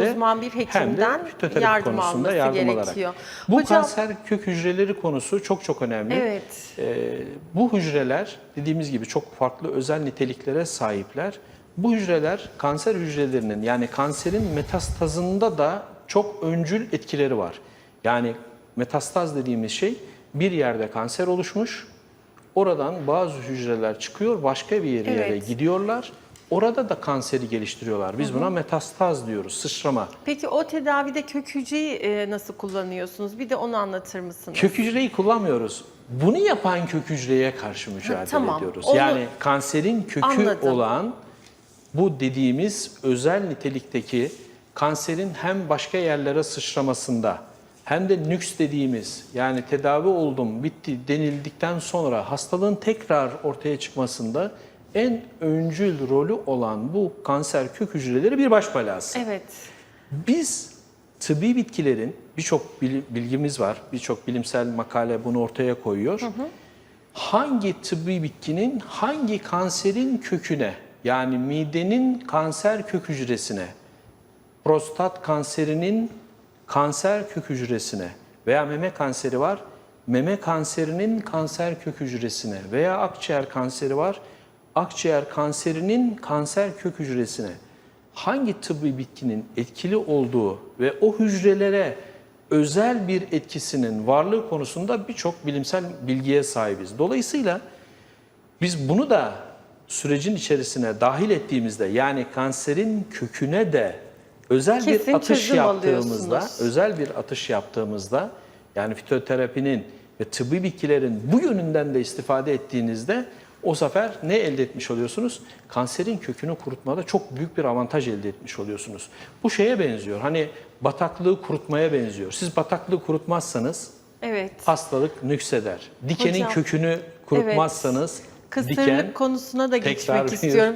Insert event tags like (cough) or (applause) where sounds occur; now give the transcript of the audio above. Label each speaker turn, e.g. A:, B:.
A: de
B: uzman bir
A: hem de
B: hekimden yardım
A: konusunda yardım
B: gerekiyor.
A: alarak. Bu
B: Hocam-
A: kanser kök hücreleri konusu çok çok önemli.
B: Evet.
A: Ee, bu hücreler dediğimiz gibi çok farklı özel niteliklere sahipler. Bu hücreler kanser hücrelerinin yani kanserin metastazında da çok öncül etkileri var. Yani metastaz dediğimiz şey bir yerde kanser oluşmuş. Oradan bazı hücreler çıkıyor, başka bir yere
B: Evet.
A: gidiyorlar. Orada da kanseri geliştiriyorlar. Biz buna metastaz diyoruz, sıçrama.
B: Peki o tedavide kök hücreyi e, nasıl kullanıyorsunuz? Bir de onu anlatır mısınız?
A: Kök hücreyi kullanmıyoruz. Bunu yapan kök hücreye karşı mücadele
B: tamam.
A: ediyoruz.
B: Onu-
A: Yani kanserin kökü
B: Anladım.
A: olan bu dediğimiz özel nitelikteki kanserin hem başka yerlere sıçramasında hem de nüks dediğimiz yani tedavi oldum bitti denildikten sonra hastalığın tekrar ortaya çıkmasında en öncül rolü olan bu kanser kök hücreleri bir baş belası.
B: Evet.
A: Biz tıbbi bitkilerin birçok bil- bilgimiz var, birçok bilimsel makale bunu ortaya koyuyor. Hangi tıbbi bitkinin hangi kanserin köküne yani midenin kanser kök hücresine, prostat kanserinin kanser kök hücresine veya meme kanseri var, meme kanserinin kanser kök hücresine veya akciğer kanseri var, akciğer kanserinin kanser kök hücresine hangi tıbbi bitkinin etkili olduğu ve o hücrelere özel bir etkisinin varlığı konusunda birçok bilimsel bilgiye sahibiz. Dolayısıyla biz bunu da sürecin içerisine dahil ettiğimizde yani kanserin köküne de özel
B: Kesin
A: bir atış yaptığımızda, özel bir atış yaptığımızda yani fitoterapinin ve tıbbi bitkilerin bu yönünden de istifade ettiğinizde o sefer ne elde etmiş oluyorsunuz? Kanserin kökünü kurutmada çok büyük bir avantaj elde etmiş oluyorsunuz. Bu şeye benziyor. Hani bataklığı kurutmaya benziyor. Siz bataklığı kurutmazsanız
B: Evet.
A: hastalık nükseder. Dikenin
B: Hocam,
A: kökünü kurutmazsanız
B: Kısırlık
A: diken
B: konusuna da geçmek (laughs) istiyorum.